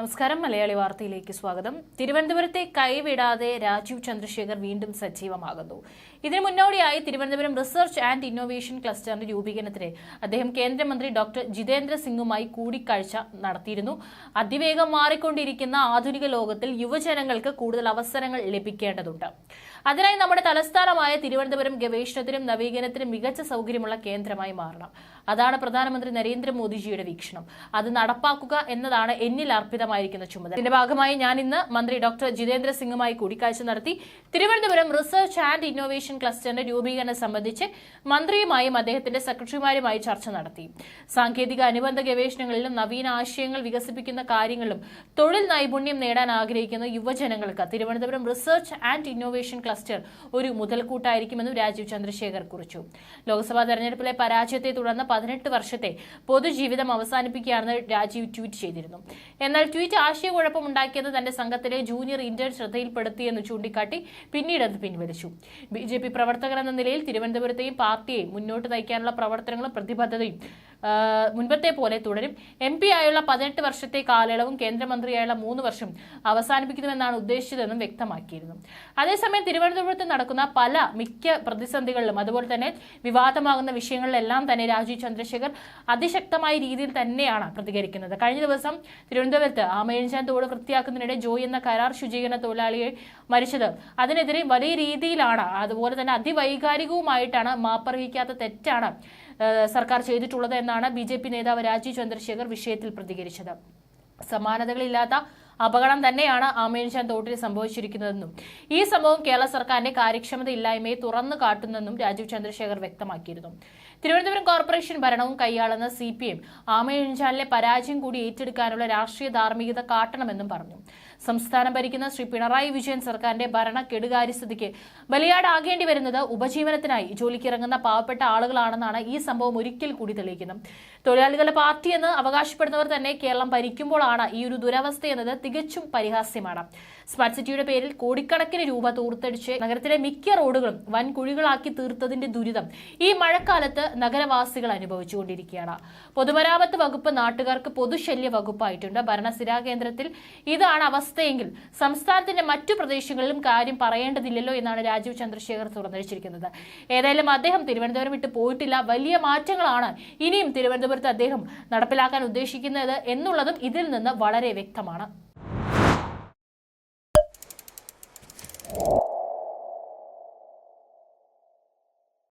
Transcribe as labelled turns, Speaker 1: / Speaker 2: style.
Speaker 1: നമസ്കാരം. മലയാളി വാർത്തയിലേക്ക് സ്വാഗതം. തിരുവനന്തപുരത്തെ കൈവിടാതെ രാജീവ് ചന്ദ്രശേഖർ വീണ്ടും സജീവമാകുന്നു. ഇതിനു മുന്നോടിയായി തിരുവനന്തപുരം റിസർച്ച് ആൻഡ് ഇന്നോവേഷൻ ക്ലസ്റ്ററിന്റെ രൂപീകരണത്തിന് അദ്ദേഹം കേന്ദ്രമന്ത്രി ഡോക്ടർ ജിതേന്ദ്ര സിംഗുമായി കൂടിക്കാഴ്ച നടത്തിയിരുന്നു. അതിവേഗം മാറിക്കൊണ്ടിരിക്കുന്ന ആധുനിക ലോകത്തിൽ യുവജനങ്ങൾക്ക് കൂടുതൽ അവസരങ്ങൾ ലഭിക്കേണ്ടതുണ്ട്. അതിനായി നമ്മുടെ തലസ്ഥാനമായ തിരുവനന്തപുരം ഗവേഷണത്തിനും നവീകരണത്തിനും മികച്ച സൗകര്യമുള്ള കേന്ദ്രമായി മാറണം. അതാണ് പ്രധാനമന്ത്രി നരേന്ദ്രമോദിജിയുടെ വീക്ഷണം. അത് നടപ്പാക്കുക എന്നതാണ് എന്നിൽ അർപ്പിതമായിരിക്കുന്ന ചുമതല. ഇതിന്റെ ഭാഗമായി ഞാൻ ഇന്ന് മന്ത്രി ഡോക്ടർ ജിതേന്ദ്ര സിംഗുമായി കൂടിക്കാഴ്ച നടത്തി തിരുവനന്തപുരം റിസർച്ച് ആൻഡ് ഇന്നോവേഷൻ ക്ലസ്റ്ററിന്റെ രൂപീകരണം സംബന്ധിച്ച് മന്ത്രിയുമായും അദ്ദേഹത്തിന്റെ സെക്രട്ടറിമാരുമായി ചർച്ച നടത്തി. സാങ്കേതിക അനുബന്ധ ഗവേഷണങ്ങളിലും നവീന ആശയങ്ങൾ വികസിപ്പിക്കുന്ന കാര്യങ്ങളിലും തൊഴിൽ നൈപുണ്യം നേടാൻ ആഗ്രഹിക്കുന്ന യുവജനങ്ങൾക്ക് Thiruvananthapuram research and innovation cluster ഒരു മുതൽക്കൂട്ടായിരിക്കുമെന്നും രാജീവ് ചന്ദ്രശേഖർ കുറിച്ചു. ലോക്സഭാ തെരഞ്ഞെടുപ്പിലെ പരാജയത്തെ തുടർന്ന് പതിനെട്ട് വർഷത്തെ പൊതുജീവിതം അവസാനിപ്പിക്കുകയാണെന്ന് രാജീവ് ട്വീറ്റ് ചെയ്തിരുന്നു. എന്നാൽ ട്വീറ്റ് ആശയക്കുഴപ്പമുണ്ടാക്കിയത് തന്റെ സംഘത്തിലെ ജൂനിയർ ഇന്റേൺ ശ്രദ്ധയിൽപ്പെടുത്തിയെന്ന് ചൂണ്ടിക്കാട്ടി പിന്നീട് അത് പിൻവലിച്ചു. ബി ജെ പി പ്രവർത്തകർ എന്ന നിലയിൽ തിരുവനന്തപുരത്തെയും പാർട്ടിയെയും മുന്നോട്ട് നയിക്കാനുള്ള പ്രവർത്തനങ്ങളും പ്രതിബദ്ധതയും മുൻപത്തെ പോലെ തുടരും. എം പി ആയുള്ള പതിനെട്ട് വർഷത്തെ കാലയളവും കേന്ദ്രമന്ത്രിയായുള്ള മൂന്ന് വർഷം അവസാനിപ്പിക്കുന്നുവെന്നാണ് ഉദ്ദേശിച്ചതെന്നും വ്യക്തമാക്കിയിരുന്നു. അതേസമയം തിരുവനന്തപുരത്ത് നടക്കുന്ന പല മിക്ക പ്രതിസന്ധികളിലും അതുപോലെ തന്നെ വിവാദമാകുന്ന വിഷയങ്ങളിലെല്ലാം തന്നെ രാജീവ് ചന്ദ്രശേഖർ അതിശക്തമായ രീതിയിൽ തന്നെയാണ് പ്രതികരിക്കുന്നത്. കഴിഞ്ഞ ദിവസം തിരുവനന്തപുരത്ത് ആമയിഴഞ്ചാൻ തോട് വൃത്തിയാക്കുന്നതിനിടെ ജോയ് എന്ന കരാർ ശുചീകരണ തൊഴിലാളിയെ മരിച്ചത്. അതിനെതിരെ വലിയ രീതിയിലാണ് അതുപോലെ തന്നെ അതിവൈകാരികവുമായിട്ടാണ് മാപ്പർഹിക്കാത്ത തെറ്റാണ് സർക്കാർ ചെയ്തിട്ടുള്ളത് എന്നാണ് ബി ജെ പി നേതാവ് രാജീവ് ചന്ദ്രശേഖർ വിഷയത്തിൽ പ്രതികരിച്ചത്. സമാനതകളില്ലാത്ത അപകടം തന്നെയാണ് ആമേൻഷാൻ തോട്ടിൽ സംഭവിച്ചിരിക്കുന്നതെന്നും ഈ സംഭവം കേരള സർക്കാരിന്റെ കാര്യക്ഷമത ഇല്ലായ്മയെ തുറന്നു കാട്ടുന്നെന്നും രാജീവ് ചന്ദ്രശേഖർ വ്യക്തമാക്കിയിരുന്നു. തിരുവനന്തപുരം കോർപ്പറേഷൻ ഭരണവും കൈയാളുന്ന സി പി എം ആമയിഴഞ്ചാലിലെ പരാജയം കൂടി ഏറ്റെടുക്കാനുള്ള രാഷ്ട്രീയ ധാർമ്മികത കാട്ടണമെന്നും പറഞ്ഞു. സംസ്ഥാനം ഭരിക്കുന്ന ശ്രീ പിണറായി വിജയൻ സർക്കാരിന്റെ ഭരണ കെടുകാര്യസ്ഥിതിക്ക് ബലിയാടാകേണ്ടി വരുന്നത് ഉപജീവനത്തിനായി. ജോലിക്കിറങ്ങുന്ന പാവപ്പെട്ട ആളുകളാണെന്നാണ് ഈ സംഭവം ഒരിക്കൽ കൂടി തെളിയിക്കുന്നത്. തൊഴിലാളികളുടെ പാർട്ടി എന്ന് അവകാശപ്പെടുന്നവർ തന്നെ കേരളം ഭരിക്കുമ്പോഴാണ് ഈ ഒരു ദുരവസ്ഥ എന്നത് തികച്ചും പരിഹാസ്യമാണ്. സ്മാർട്ട് സിറ്റിയുടെ പേരിൽ കോടിക്കണക്കിന് രൂപ തൂർത്തടിച്ച് നഗരത്തിലെ മിക്ക റോഡുകളും വൻ കുഴികളാക്കി തീർത്തതിന്റെ ദുരിതം ഈ മഴക്കാലത്ത് നഗരവാസികൾ അനുഭവിച്ചുകൊണ്ടിരിക്കുകയാണ്. പൊതുമരാമത്ത് വകുപ്പ് നാട്ടുകാർക്ക് പൊതുശല്യ വകുപ്പായിട്ടുണ്ട്. ഭരണസ്ഥിരാ കേന്ദ്രത്തിൽ ഇതാണ് അവസ്ഥയെങ്കിൽ സംസ്ഥാനത്തിന്റെ മറ്റു പ്രദേശങ്ങളിലും കാര്യം പറയേണ്ടതില്ലല്ലോ എന്നാണ് രാജീവ് ചന്ദ്രശേഖർ തുറന്നടിച്ചിരിക്കുന്നത്. ഏതായാലും അദ്ദേഹം തിരുവനന്തപുരം വിട്ട് പോയിട്ടില്ല. വലിയ മാറ്റങ്ങളാണ് ഇനിയും തിരുവനന്തപുരത്ത് അദ്ദേഹം നടപ്പിലാക്കാൻ ഉദ്ദേശിക്കുന്നത് എന്നുള്ളതും ഇതിൽ നിന്ന് വളരെ വ്യക്തമാണ്.